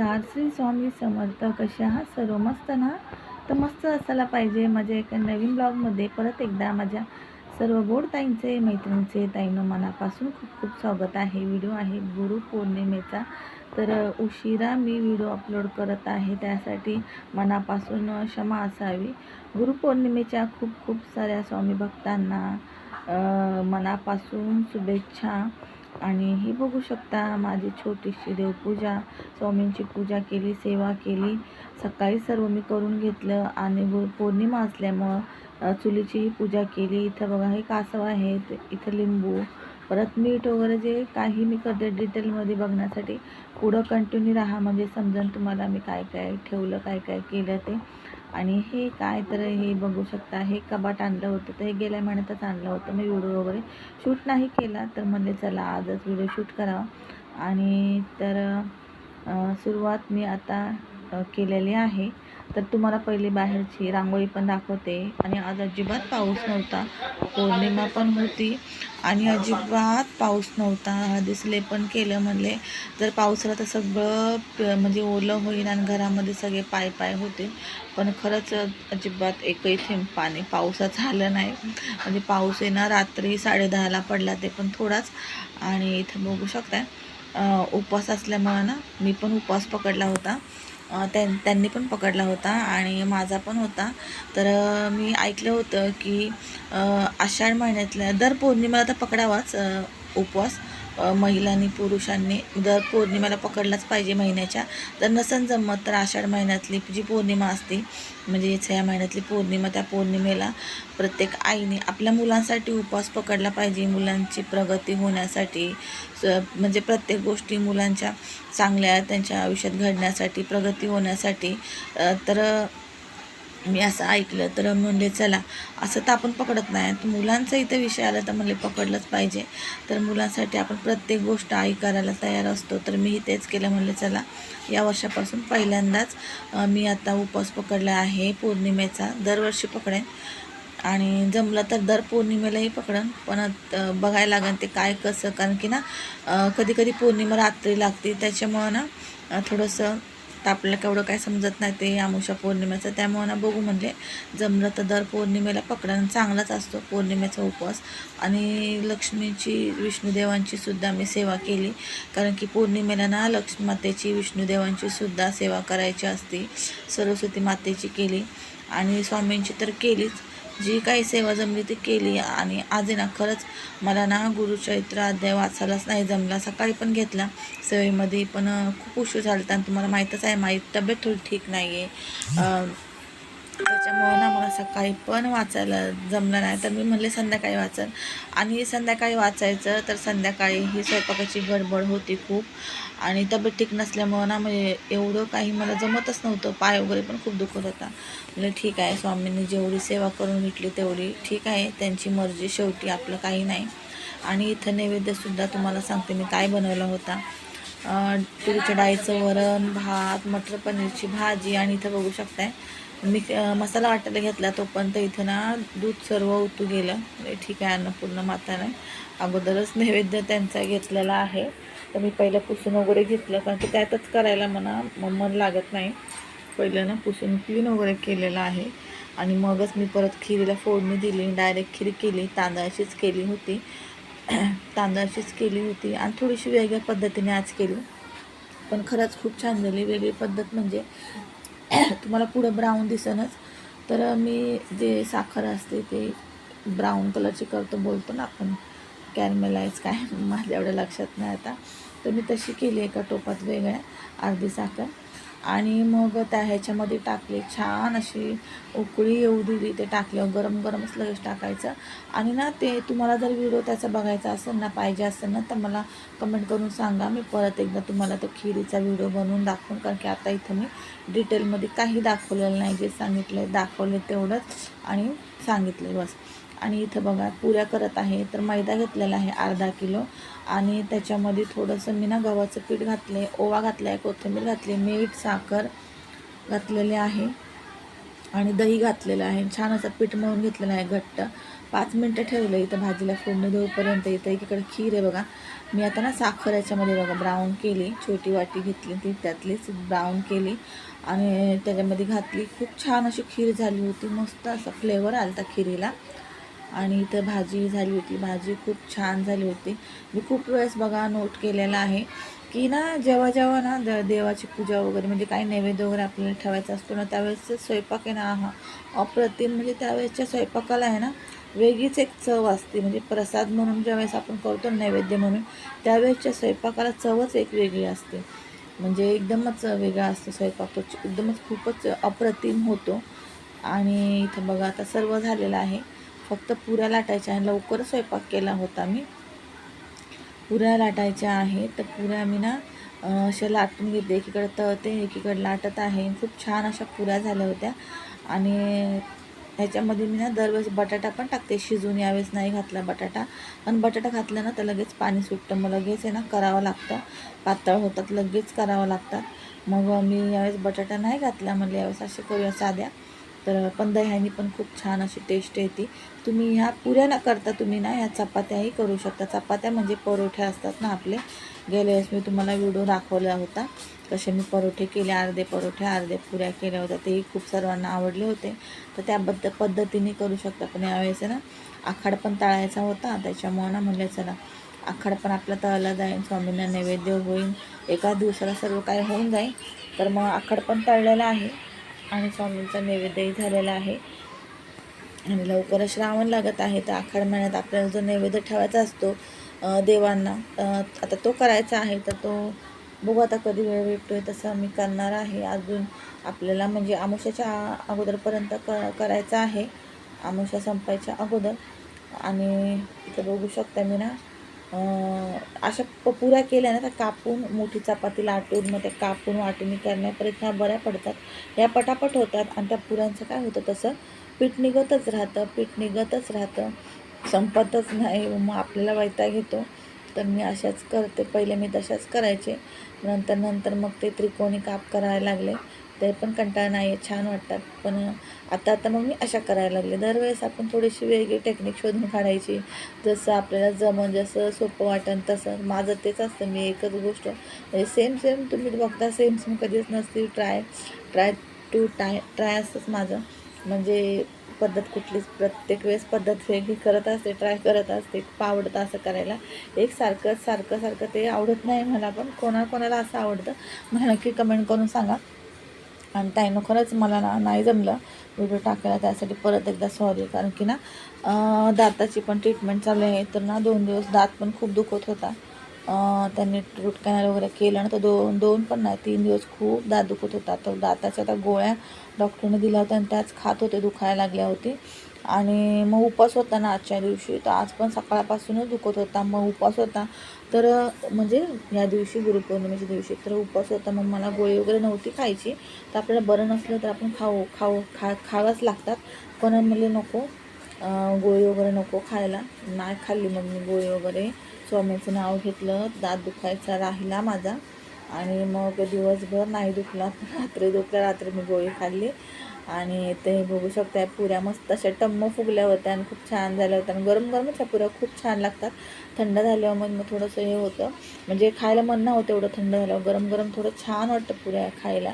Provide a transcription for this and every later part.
नमस्कार. श्री स्वामी समर्थ. कसे आहात? सर्व मस्त ना? तर मस्त असायला पाहिजे. माझ्या एका नवीन ब्लॉगमध्ये परत एकदा माझ्या सर्व गोड ताईंचे मैत्रिणींचे ताईंनो मनापासून खूप खूप स्वागत आहे. व्हिडिओ आहे गुरुपौर्णिमेचा तर उशिरा मी व्हिडिओ अपलोड करत आहे. त्यासाठी मनापासून क्षमा असावी. गुरुपौर्णिमेच्या खूप खूप साऱ्या स्वामी भक्तांना मनापासून शुभेच्छा. आणि ही बघू शकता माझी छोटीशी देवपूजा स्वामींची पूजा केली सेवा केली. सकाळी सर्व मी करून घेतलं आणि पौर्णिमा असल्यामुळं चुलीचीही पूजा केली. इथं बघा हे कासव आहेत इथं लिंबू परत मीठ वगैरे जे काही मी करते डिटेलमध्ये बघण्यासाठी पुढं कंटिन्यू राहा. म्हणजे समजा तुम्हाला मी काय काय ठेवलं काय काय केलं ते. आणि हे काय तर हे बघू शकता हे कबाट आणलं होतं तर हे गेल्या महिन्यातच आणलं होतं. मी व्हिडिओ वगैरे शूट नाही केला तर म्हणले चला आजच व्हिडिओ शूट करावा. आणि तर सुरुवात मी आता केलेली आहे. तर तुम्हाला पहिली बाहेरची रांगोळी पण दाखवते. आणि आज अजिबात पाऊस नव्हता. पौर्णिमा पण होती आणि अजिबात पाऊस नव्हता. दिसले पण केलं म्हणले. जर पावसाला तर सगळं म्हणजे ओलं होईल आणि घरामध्ये सगळे पाय पाय होतील. पण खरंच अजिबात एकही थेंब पाणी पावसाचं आलं नाही. म्हणजे पाऊस आहे ना रात्री साडेदहाला पडला ते पण थोडाच. आणि इथं बघू शकताय उपवास असल्यामुळं ना मी पण उपवास पकडला होता. त्यां त्यांनी पण पकडला होता आणि माझा पण होता. तर मी ऐकलं होतं की आषाढ महिन्यातल्या दर पौर्णिमेला तर पकडावाच उपवास. महिलांनी पुरुषांनी दर पौर्णिमेला पकडलाच पाहिजे महिन्याच्या. जर नसन जमत तर आषाढ महिन्यातली जी पौर्णिमा असते म्हणजे ह्या महिन्यातली पौर्णिमा त्या पौर्णिमेला प्रत्येक आईने आपल्या मुलांसाठी उपवास पकडला पाहिजे. मुलांची प्रगती होण्यासाठी स- म्हणजे प्रत्येक गोष्टी मुलांच्या चांगल्या त्यांच्या आयुष्यात घडण्यासाठी प्रगती होण्यासाठी तर मी असं ऐकलं तर म्हणले चला असं तर आपण पकडत नाही. तर मुलांचा इथं विषय आला तर म्हणले पकडलंच पाहिजे. तर मुलांसाठी आपण प्रत्येक गोष्ट आई करायला तयार असतो. तर मीही तेच केलं. म्हणले चला या वर्षापासून पहिल्यांदाच मी आता उपवास पकडला आहे पौर्णिमेचा. दरवर्षी पकडेन. आणि जमलं तर दर पौर्णिमेलाही पकडन. पण बघायला लागेल ते काय कसं. कारण की ना कधी कधी पौर्णिमा रात्री लागते. त्याच्यामुळं ना थोडंसं तर आपल्याला केवढं काय समजत नाही ते आमुषा पौर्णिमेचं. त्यामुळं ना बघू म्हणले जमलं तर दर पौर्णिमेला पकडणं चांगलाच असतो पौर्णिमेचा उपवास. आणि लक्ष्मीची विष्णुदेवांची सुद्धा मी सेवा केली. कारण की पौर्णिमेला ना लक्ष्मी मातेची विष्णुदेवांची सुद्धा सेवा करायची असते. सरस्वती मातेची केली. आणि स्वामींची तर केलीच. जी काही सेवा जमली ती केली आणि आज ना खरंच मला ना गुरुचरित्र अध्याय वाचायलाच नाही जमला. सकाळी पण घेतला. सवयीमध्ये पण खूप उशीर झाला. आणि तुम्हाला माहीतच आहे माझी तब्येत थोडी ठीक नाही आहे त्याच्यामुळं ना मला सकाळी पण वाचायला जमलं नाही. तर मी म्हणले संध्याकाळी वाचन. आणि संध्याकाळी वाचायचं तर संध्याकाळी ही स्वयंपाकाची गडबड होती खूप. आणि तब्येत ठीक नसल्यामुळं ना म्हणजे एवढं काही मला जमतच नव्हतं. पाय वगैरे पण खूप दुखत होता. म्हणजे ठीक आहे स्वामींनी जेवढी सेवा करून घेतली तेवढी ठीक आहे. त्यांची मर्जी शेवटी आपलं काही नाही. आणि इथं नैवेद्यसुद्धा तुम्हाला सांगते मी काय बनवला होता. तुरीच्या डाळीचं वरण भात मटर पनीरची भाजी आणि इथं बघू शकताय. मी मसाला वाटायला घेतला तोपर्यंत इथं ना दूध सर्व उतू गेलं. म्हणजे ठीक आहे अन्नपूर्ण माताने. अगोदरच नैवेद्य त्यांचा घेतलेला आहे. तर मी पहिलं पुसून वगैरे घेतलं कारण की त्यातच करायला म्हणा मन लागत नाही. पहिलं ना पुसून क्लीन वगैरे केलेलं आहे. आणि मगच मी परत खिरीला फोडणी दिली. डायरेक्ट खीर केली. तांदळाचीच केली होती. तांदळाचीच केली होती. आणि थोडीशी वेगळ्या पद्धतीने आज केली. पण खरंच खूप छान झाली. वेगळी पद्धत म्हणजे तुम्हाला पुढं ब्राऊन दिसनच. तर मी जे साखर असते ते ब्राऊन कलरची करतो बोलतो ना आपण. कॅरमेलाइज काय? माझ्या एवढ्या लक्षात नाही आता. तर मी तशी केली एका टोपात वेगळ्या अर्धी साखर. आणि मग त्या ह्याच्यामध्ये टाकले छान अशी उकळी येऊ दिली. ते टाकल्यावर गरम गरमच लगेच टाकायचं. आणि ना ते तुम्हाला जर व्हिडिओ त्याचा बघायचा असेल ना पाहिजे असेल ना तर मला कमेंट करून सांगा. मी परत एकदा तुम्हाला तो खिरीचा व्हिडिओ बनवून दाखवून कारण की आता इथं मी डिटेलमध्ये काही दाखवलेलं नाही. जे सांगितलं आहे दाखवले तेवढंच आणि सांगितलं बस. आणि इथं बघा पुऱ्या करत आहे तर मैदा घेतलेला आहे अर्धा किलो. आणि त्याच्यामध्ये थोडंसं मी ना गव्हाचं पीठ घातलं आहे ओवा घातला आहे कोथिंबीर घातली मीठ साखर घातलेले आहे. आणि दही घातलेलं आहे. छान असं पीठ मळून घेतलेलं आहे घट्ट. पाच मिनटं ठेवलं इथं भाजीला फोडणी देऊपर्यंत. इथं एकीकडे खीर आहे बघा. मी आता ना साखर याच्यामध्ये बघा ब्राऊन केली. छोटी वाटी घेतली ती त्यातलीच ब्राऊन केली. आणि त्याच्यामध्ये घातली. खूप छान अशी खीर झाली होती. मस्त असा फ्लेवर आला होता खिरीला. आणि इथं भाजी झाली होती. भाजी खूप छान झाली होती. मी खूप वेळेस बघा नोट केलेला आहे की ना जेव्हा जेव्हा ना द देवाची पूजा वगैरे म्हणजे काही नैवेद्य वगैरे आपल्याला ठेवायचा असतो ना त्यावेळेसचं स्वयंपाक आहे ना हा अप्रतिम म्हणजे त्यावेळेसच्या स्वयंपाकाला आहे ना वेगळीच एक चव असते. म्हणजे प्रसाद म्हणून ज्यावेळेस आपण करतो नैवेद्य म्हणून त्यावेळेसच्या स्वयंपाकाला चवच एक वेगळी असते. म्हणजे एकदमच वेगळा असतो स्वयंपाक. तो एकदमच खूपच अप्रतिम होतो. आणि इथं बघा आता सर्व झालेलं आहे. फक्त पुऱ्या लाटायच्या आणि लवकरच स्वयंपाक केला होता मी. पुऱ्या लाटायच्या आहे तर पुऱ्या मी ना अशा लाटून घेते एकीकडे तळते एकीकडे लाटत आहे. खूप छान अशा पुऱ्या झाल्या होत्या. आणि ह्याच्यामध्ये मी ना दरवेळेस बटाटा पण टाकते. शिजून यावेळेस नाही घातला बटाटा. पण बटाटा घातला ना तर लगेच पाणी सुटतं. मग लगेच आहे ना करावं लागतं. पातळ होतात लगेच करावं लागतात. मग मी यावेळेस बटाटा नाही घातला. म्हणलं यावेळेस असे करूया साध्या. तर पण दह्यानी पण खूप छान अशी टेस्ट येते. तुम्ही ह्या पुऱ्या न करता तुम्ही ना ह्या चपात्याही करू शकता. चपात्या म्हणजे परोठे असतात ना आपले. गेल्या वेळेस मी तुम्हाला व्हिडिओ दाखवला होता. कसे मी परोठे केले अर्धे परोठे अर्धे पुऱ्या केल्या होत्या. तेही खूप सर्वांना आवडले होते. तर त्याबद्दल पद्धतीने करू शकता. पण यावेळेस ना आखाड पण तळायचा होता. त्याच्यामुळं ना म्हणलं चला आखाड पण आपला तळला जाईल स्वामींना नैवेद्य होईल एका दिवसाला सर्व काही होऊन जाईल. तर मग आखाड पण तळलेला आहे. आणि स्वामींचा नैवेद्यही झालेला आहे. आणि लवकरच श्रावण लागत आहे तर आखाड महिन्यात आपल्याला जो नैवेद्य ठेवायचा असतो देवांना आता तो करायचा आहे तर तो बघू आता कधी वेळ भेटतो आहे तसं मी करणार आहे. अजून आपल्याला म्हणजे आमुष्याच्या अगोदरपर्यंत क करायचा आहे आमुष्या संपायच्या अगोदर. आणि इथं बघू शकता मी ना अशा प पुऱ्या केल्या ना त्या कापून मोठी चपाती लाटून मग त्या कापून वाटून करण्यापर्यंत ह्या बऱ्या पडतात. या पटापट होतात आणि त्या पुऱ्यांचं काय होतं तसं? पीठ निघतच राहतं पीठ निघतच राहतं. संपतच नाही मग आपल्याला वैताग येतो. तर मी अशाच करते. पहिले मी तशाच करायचे. नंतर नंतर मग ते त्रिकोणी काप करायला लागले. ते पण कंटाळा नाही छान वाटतात. पण आता आता मग मी अशा करायला लागले. दरवेळेस आपण थोडीशी वेगळी टेक्निक शोधून काढायची. जसं आपल्याला जमन जसं सोपं वाटन तसं. माझं तेच असतं. मी एकच गोष्ट म्हणजे सेम सेम तुम्ही बघता सेम सेम कधीच नसती. Try try to tie try असतंच माझं. म्हणजे पद्धत कुठलीच प्रत्येक वेळेस पद्धत वेगळी करत असते ट्राय करत असते आवडतं असं करायला. एक सारखं सारखं सारखं ते आवडत नाही मला पण. कोणाकोणाला असं आवडतं. मला नक्की कमेंट करून सांगा. आणि ताईनं खरंच मला ना नाही जमलं. व्हिडिओ टाकायला त्यासाठी परत एकदा सॉरी कारण की ना दाताची पण ट्रीटमेंट चालू आहे. तर ना दोन दिवस दात पण खूप दुखत होता. त्यांनी रूट कॅनल वगैरे केलं ना तर दोन दोन पण नाही तीन दिवस खूप दात दुखत होता. तर दाताच्या त्या गोळ्या डॉक्टरने दिल्या होत्या आणि त्याच खात होते दुखायला लागल्या होती. आणि मग उपास होता ना आजच्या दिवशी. तर आज पण सकाळपासूनच दुखत होता. मग उपास होता. तर म्हणजे या दिवशी गुरुपौर्णिमेच्या दिवशी तर उपास होता. मग मला गोळी वगैरे नव्हती खायची. तर आपल्याला बरं नसलं तर आपण खाऊ खाऊ खा खावंच लागतात. पण म्हणजे नको गोळी वगैरे नको खायला. नाही खाल्ली मग मी गोळी वगैरे. स्वामीचं नाव घेतलं. दात दुखायचा राहिला माझा. आणि मग दिवसभर नाही दुखला. रात्री दुखल्या रात्री मी गोळी खाल्ली. आणि ते बघू शकताय पुऱ्या मस्त अशा टम्म फुगल्या होत्या आणि खूप छान झाल्या होत्या. आणि गरम गरमच ह्या पुऱ्या खूप छान लागतात. थंड झाल्यावर मग मग थोडंसं हे होतं. म्हणजे खायला मन नव्हतं एवढं थंड झाल्यावर. गरम गरम थोडं छान वाटतं पुऱ्या खायला.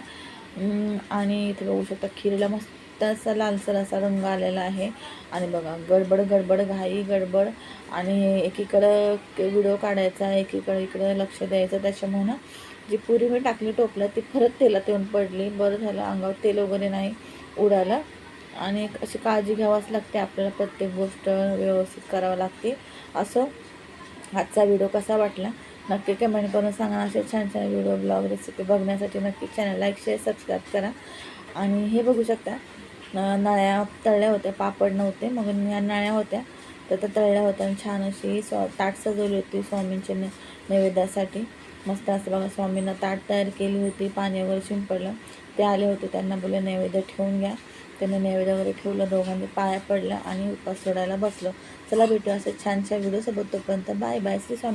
आणि इथे बघू शकता खिरीला मस्त असा लालसर असा रंग आलेला आहे. आणि बघा गडबड गडबड घाई गडबड. आणि एकीकडं व्हिडिओ काढायचा एकीकडं इकडं लक्ष द्यायचं. त्याच्यामुळं जी पुरी मी टाकली टोपलं ती खरंच तेलात येऊन पडली. बरं झालं अंगावर तेल वगैरे नाही. उडाला. आणि अशी काळजी घ्यावाच लागते आपल्याला प्रत्येक गोष्ट व्यवस्थित करावं लागते. असं आजचा व्हिडिओ कसा वाटला? नक्की कमेंट करून सांगा. असे छान छान व्हिडिओ ब्लॉग रेसिपी बघण्यासाठी नक्की चॅनल लाईक शेअर सबस्क्राईब करा. आणि हे बघू शकता नळ्या तळल्या होत्या पापड नव्हते. मग या नळ्या होत्या तर त्या तळल्या होत्या आणि छान अशी स्व ताट सजवली होती स्वामींच्या नैवेद्यासाठी. मस्त असं बघा स्वामींना ताट तयार केली होती पाणी वगैरे शिंपडलं. ते आले होते त्यांना बोलले नैवेद्य ठेवून घ्या. त्यांनी नैवेद्य वगैरे ठेवलं दोघांनी पाया पडलं आणि उपास सोडायला बसलो. चला भेटू असं छान व्हिडिओसोबत तोपर्यंत बाय बाय श्री स्वामी.